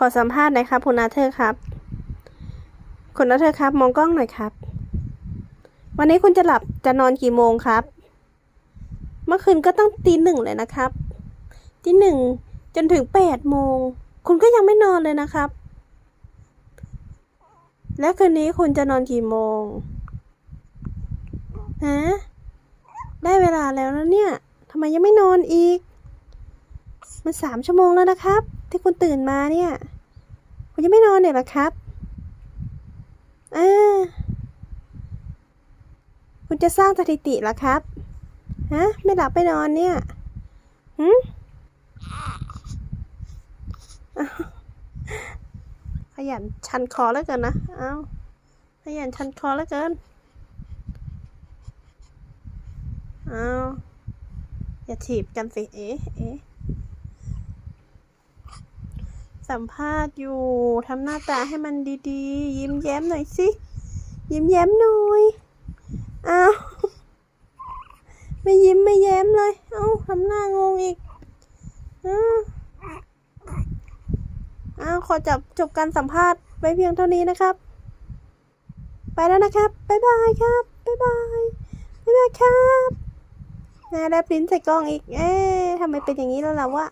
ขอสัมภาษณ์หน่อยครับคุณอาเธอร์ครับ คุณอาเธอร์ครับ มองกล้องหน่อยครับ วันนี้คุณจะหลับจะนอนกี่โมงครับ เมื่อคืนก็ต้องตีหนึ่งเลยนะครับตีหนึ่งจนถึงแปดโมง คุณก็ยังไม่นอนเลยนะครับ แล้วคืนนี้คุณจะนอนกี่โมงฮะได้เวลาแล้วนะเนี่ยทำไมยังไม่นอนอีก มันสามชั่วโมงแล้วนะครับ ที่คุณตื่นมาเนี่ย คุณยังไม่นอนเนี่ยหรอครับอ่าคุณจะสร้างสถิติเหรอครับ ฮะ ไม่หลับไม่นอนเนี่ยหืมขยันชันคอแล้วเกินนะ เอาขยันชันคอแล้วเกิน เอาอย่าถีบกันสิ เอ๊ะ เอ๊ะ สัมภาษณ์อยู่ทำหน้าตาให้มันดีๆ ยิ้มแย้มหน่อยสิ ยิ้มแย้มหน่อยอ้าวไม่ยิ้มไม่แย้มเลย เอ้าทำหน้างงอีกอ้าวอ้าขอจับจบการสัมภาษณ์ไว้เพียงเท่านี้นะครับ ไปแล้วนะครับ บ๊ายบายครับ บ๊ายบาย บ๊ายบายครับนาได้ปริ้นใส่กล้องอีก เอ๊ะทำไมเป็นอย่างนี้แล้วล่ะวะ